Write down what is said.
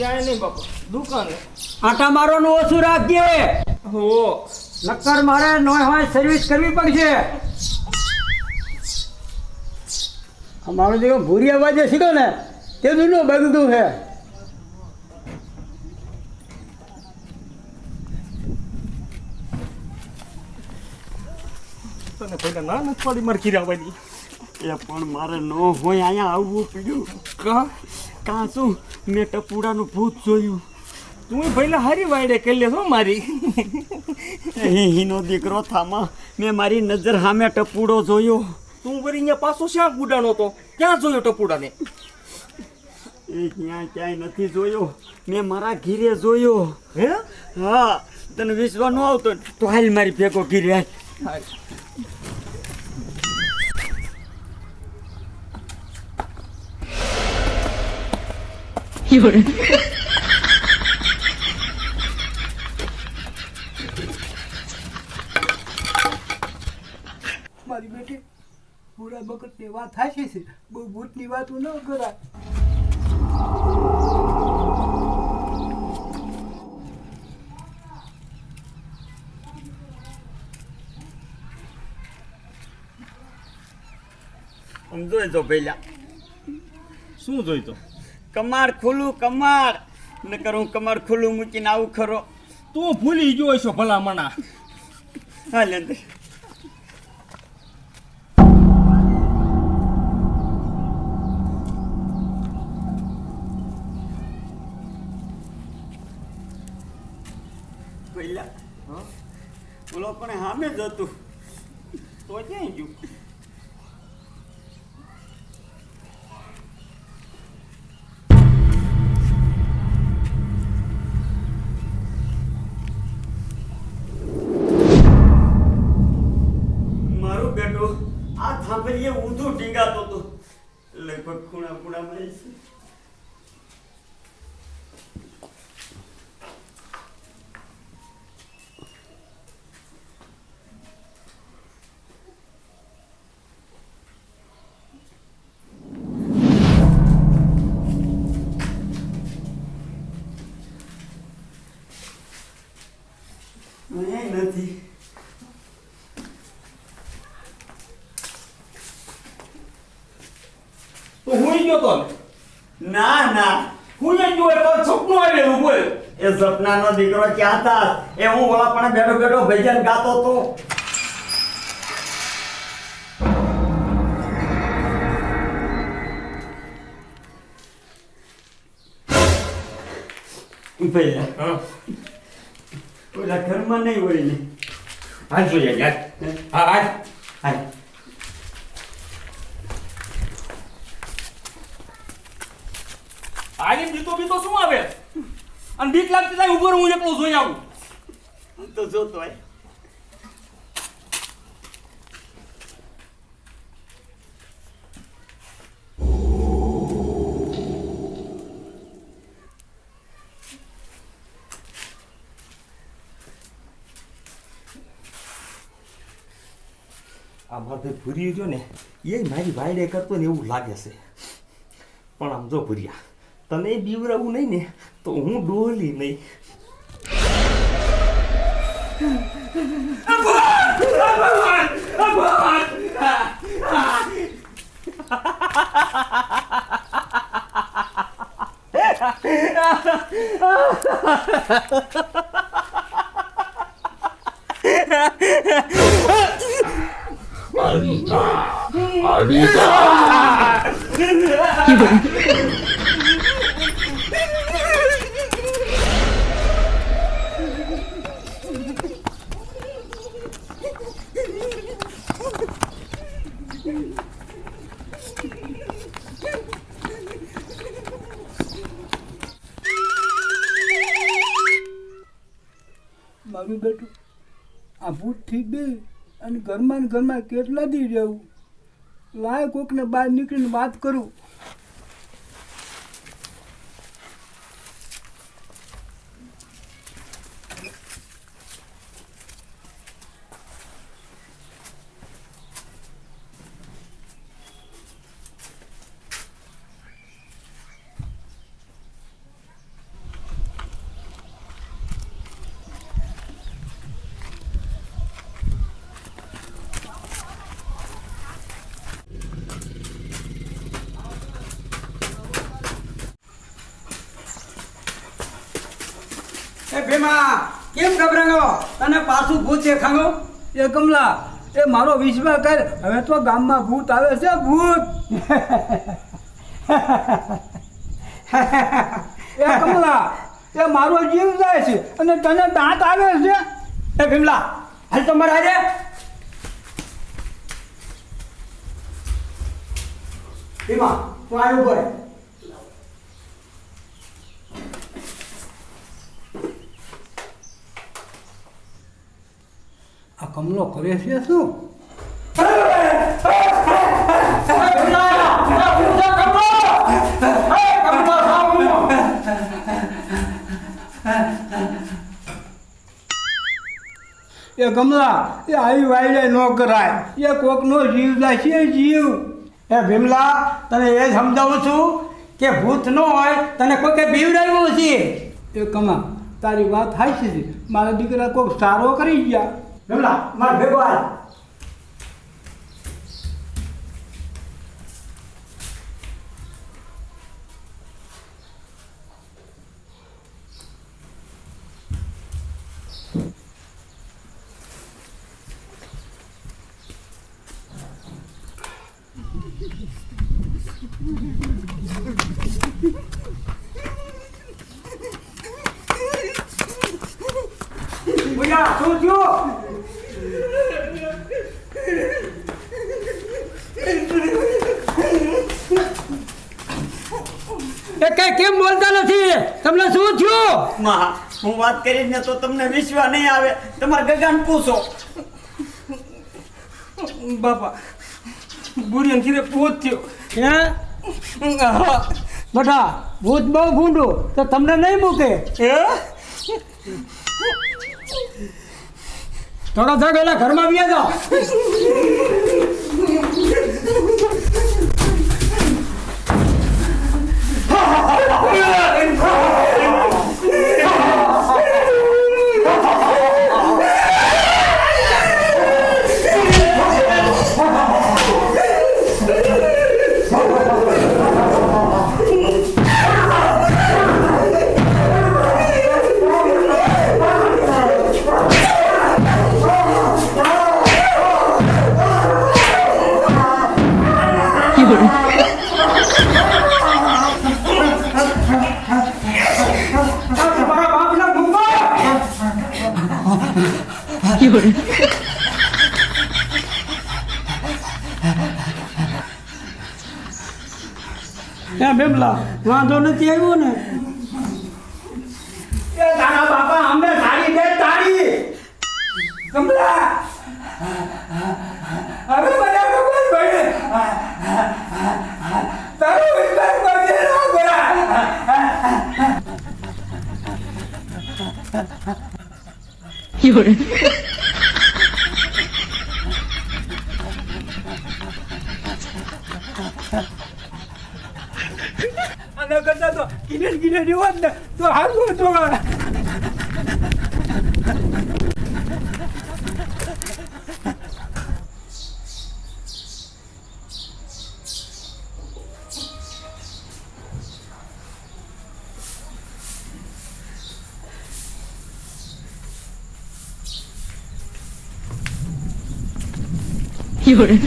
નહીં બાપા. દુકાને. આટા મારવાનું ઓછું રાખજે. હો. નક્કર મારે નોય હોય સર્વિસ કરવી પડશે. અમારો જે ભૂરી બાજે શીખો ને તે દૂરનું બગડું છે તને પહેલા ના નથી પડી મારે કીરા એ પણ મારે ન હોય અહીંયા આવવું પડ્યું. કા? કાં શું? મેં ટપુડાનું ભૂત જોયું. તું પહેલા હારી વાયડે કરી લેશો મારી. હીનો દીકરો થામાં મેં મારી નજર સામે ટપુડો જોયો. તું વળી અહીંયા પાછો શ્યાં ગુડાનો હતો? ક્યાં જોયો ટપુડાને? એ ક્યાં ક્યાંય નથી જોયો. મેં મારા ઘીરે જોયો. હે? હા તને વિશ્વા ન આવતો તો હાલ મારી ભેગો ઘીરે હાલ. મારી બેટી પૂરા બકતની વાત થાય છે. બહુ ભૂતની વાતો ન કરાય. જોઈ પહેલા. શું જોઈતો કમાડ ખુલ્લું કમાડ નકર હું કમાડ ખુલ્લું મૂકીને આવું ખરો. તું ભૂલી ગયો છો ભલા મણા હાલ અંદર. પહેલા પણ સામે જ હતું. તો ક્યાંય ગયું? અહીંયા નથી તો હું ગયો તો ના ના હું ગયો એટલે સપનું આવેલું બોલ એ સપનાનો દીકરો ક્યાં હતા એ હું ઓલા પણ બેઠો બેઠો ભજન ગાતો હતો. ભૈયા ઓલા ઘરમાં નહીં હોય ને. હાલ જોઈએ યાર હા? હાલ. હાલ. આલી બીતો બીતો શું આવે? અને બીક લાગતી થાય ઊભો હું એકલો જોઈ આવું. તો જોતો હોય. આ ભૂરી જો ને, એ મારી વાયડે કરતો ને એવું લાગે છે. પણ આમ જો ભૂરિયા, તને બીવરાવું નહીં ને, તો હું ડોલી નહીં. મારું બેટું આ ભૂતથી બે અને ઘરમાં ને ઘરમાં કેટલા દી રહેવું? લાય કોકને બહાર નીકળીને વાત કરું. ભીમા, કેમ ગભરાંગો તને પાછું ભૂત દેખાણો? એ કમલા, એ મારો વિશ્વાસ કર, હવે તો ગામમાં ભૂત આવે છે, ભૂત. એ કમલા, એ મારો જીવ જાય છે અને તને દાંત આવે છે. એ ભીમલા, હાલ તો મારા હારે ભીમા, તું આવ્યું ઉપર કમલો કરે છે શું એ કમલા એ આવી વાયડે ન કરાય. એ કોકનો જીવ છે જીવ. એ ભીમલા તને એ સમજાવું છું કે ભૂત ન હોય તને કોઈ કે બીવડાવ્યું છે? એ કમા તારી વાત હાચી છે. મારા દીકરા કોઈક સારો કરી ગયા. ભીમલા માર ભેગો હાલ ભૂયા શું થયું કઈ કેમ બોલતા નથી? તમને શું થયું? માં હું વાત કરીશ ને તો તમને વિશ્વાસ નહીં આવે. તમારા ગગાને પૂછો. બાપા બુરિયન ખીરે પૂત થયો. હે? બેટા ભૂત બહુ ભૂંડું તો તમને નહીં મૂકે? થોડા થોડા એલા ઘરમાં બી જાઓ. હે બેમલા વાંધો નથી આવ્યો ને? એ તારા બાપા, અમને સારી દે તારી. કમલા હવે બધા ખબર તારો આના કરતા તો કિને કિને જેવા જ ને તો હારું હતું 有人